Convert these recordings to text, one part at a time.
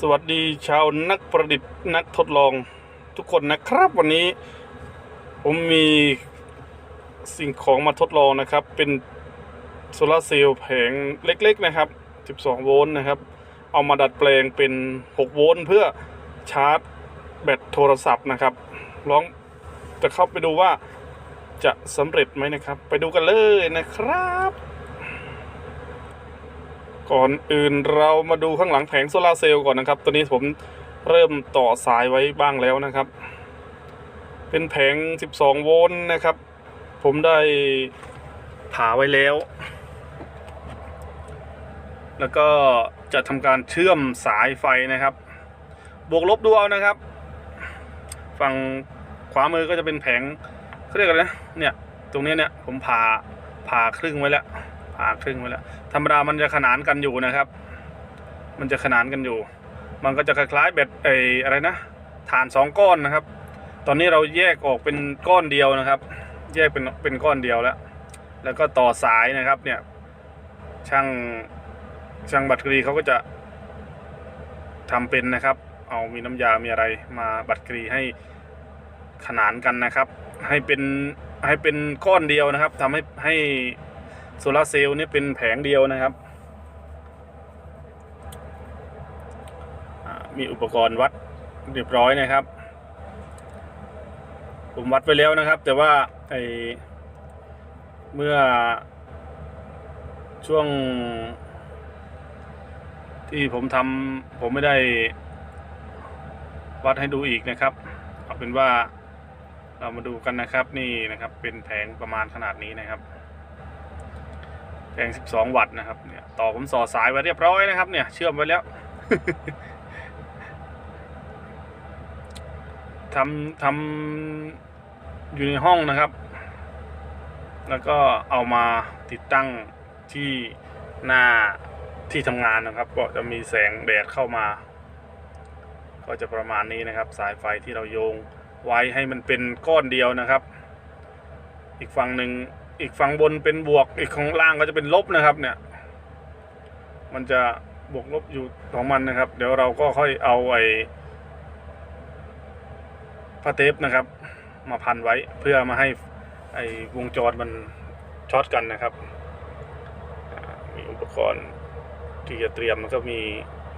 สวัสดีชาวนักประดิษฐ์นักทดลองทุกคนนะครับ วันนี้ผมมีสิ่งของมาทดลองนะครับ เป็นโซลาร์เซลล์แผงเล็กๆนะครับ 12 โวลต์นะครับ เอามาดัดแปลงเป็น 6 โวลต์เพื่อชาร์จแบตโทรศัพท์นะครับลองจะเข้าไปดูว่าจะสำเร็จไหมนะครับ ไปดูกันเลยนะครับ ก่อนอื่นเรามาดูข้างหลังแผงโซลาเซลล์ก่อนนะครับตอนนี้ผมเริ่มต่อสายไว้บ้างแล้วนะครับ เป็นแผง 12 โวลต์นะครับ ผมได้ผ่าไว้แล้ว แล้วก็จะทำการเชื่อมสายไฟนะครับ บวกลบดูเอานะครับ ฝั่งขวามือก็จะเป็นแผงเขาเรียกอะไรนะเนี่ยตรงนี้เนี่ยผมผ่าผ่าครึ่งไว้แล้ว ผ่าครึ่งไว้แล้วธรรมดามันจะขนานกันอยู่นะครับ มันจะขนานกันอยู่ มันก็จะคล้ายๆแบบไอ้อะไรนะฐานสองก้อนนะครับ ตอนนี้เราแยกออกเป็นก้อนเดียวนะครับ แยกเป็นเป็นก้อนเดียวแล้ว แล้วก็ต่อสายนะครับเนี่ยช่างช่างบัตรกรีเขาก็จะทำเป็นนะครับ เอามีน้ำยา มีอะไรมาบัตรกรีให้ขนานกันนะครับ ให้เป็นให้เป็นก้อนเดียวนะครับทำให้ให้ โซลาร์เซลล์นี่เป็นแผงเดียวนะครับ มีอุปกรณ์วัดเรียบร้อยนะครับ ผมวัดไปแล้วนะครับ แต่ว่าไอเมื่อช่วงที่ผมทำผมไม่ได้วัดให้ดูอีกนะครับเอาเป็นว่าเรามาดูกันนะครับนี่นะครับเป็นแผงประมาณขนาดนี้นะครับ แผง12 วัตต์นะครับเนี่ยต่อผมสอสายไว้เรียบร้อยนะครับ เนี่ยเชื่อมไว้แล้วทำทำอยู่ในห้องนะครับ แล้วก็เอามาติดตั้งที่หน้าที่ทำงานนะครับ ก็จะมีแสงแดดเข้ามา ก็จะประมาณนี้นะครับ สายไฟที่เราโยงไว้ให้มันเป็นก้อนเดียวนะครับ อีกฝั่งหนึ่ง อีกฝั่งบนเป็นบวก อีกของล่างก็จะเป็นลบนะครับ เนี่ย มันจะบวกลบอยู่ของมันนะครับ เดี๋ยวเราก็ค่อยเอาไอ้ผ้าเทปนะครับ มาพันไว้เพื่อมาให้ไอ้วงจรมันช็อตกันนะครับ มีอุปกรณ์ที่จะเตรียมมันก็มี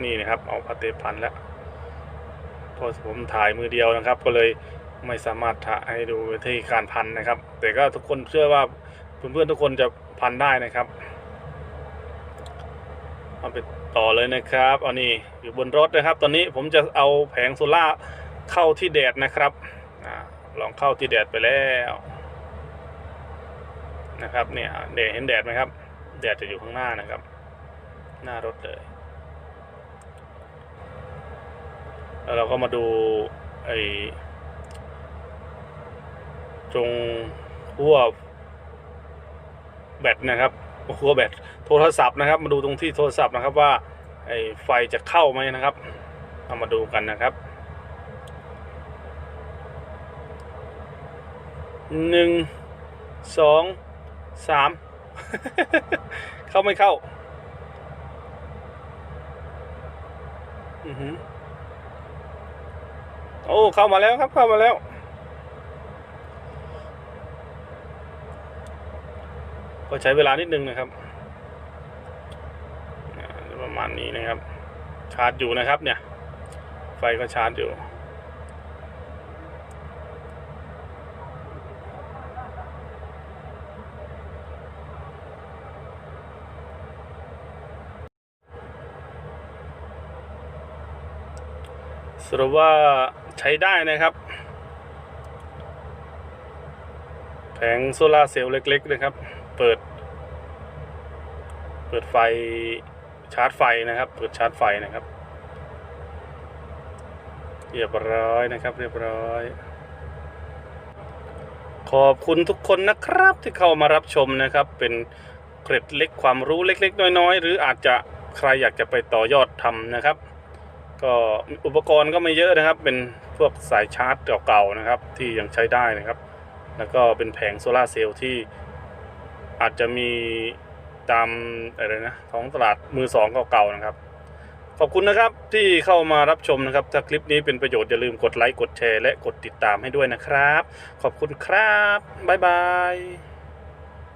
นี่นะครับ เอาผ้าเทปพันแล้วเพราะผมถ่ายมือเดียวนะครับ ก็เลยไม่สามารถถ่ายให้ดูวิธีการพันนะครับ แต่ก็ทุกคนเชื่อว่า เพื่อนๆทุกคนจะพันได้นะครับเอาไปต่อเลยนะครับเอานี่อยู่บนรถนะครับ ตอนนี้ผมจะเอาแผงโซล่าเข้าที่แดดนะครับอลองเข้าที่แดดไปแล้วนะครับเนี่ยแดดเห็นแดดไหมครับ แดดจะอยู่ข้างหน้านะครับ หน้ารถเลยแล้วเราก็มาดูไอ้ตรงขั้ว แบตนะครับขั้วแบตโทรศัพท์นะครับ มาดูตรงที่โทรศัพท์นะครับว่าไอ้ไฟจะเข้าไหมนะครับเอามาดูกันนะครับหนึ่งสองสามเข้าไม่เข้าอือหือโอ้เข้ามาแล้วครับเข้ามาแล้ว ก็ใช้เวลานิดนึงนะครับประมาณนี้นะครับ ชาร์จอยู่นะครับเนี่ย ไฟก็ชาร์จอยู่สรุปว่าใช้ได้นะครับ แผงโซลาเซลล์เล็ก ๆ นะครับ เปิด เปิดไฟชาร์จไฟนะครับ เปิดชาร์จไฟนะครับ เรียบร้อยนะครับ เรียบร้อย ขอบคุณทุกคนนะครับที่เข้ามารับชมนะครับ เป็นเกร็ดเล็กความรู้เล็ก ๆ น้อย ๆ หรืออาจจะใครอยากจะไปต่อยอดทำนะครับ ก็อุปกรณ์ก็ไม่เยอะนะครับ เป็นพวกสายชาร์จเก่าๆนะครับ ที่ยังใช้ได้นะครับ แล้วก็เป็นแผงโซลาเซลล์ที่ อาจจะมีตามอะไรนะท้องตลาดมือสองเก่าๆนะครับ ขอบคุณนะครับที่เข้ามารับชมนะครับ ถ้าคลิปนี้เป็นประโยชน์อย่าลืมกดไลค์กดแชร์และกดติดตามให้ด้วยนะครับ ขอบคุณครับ บ๊ายบาย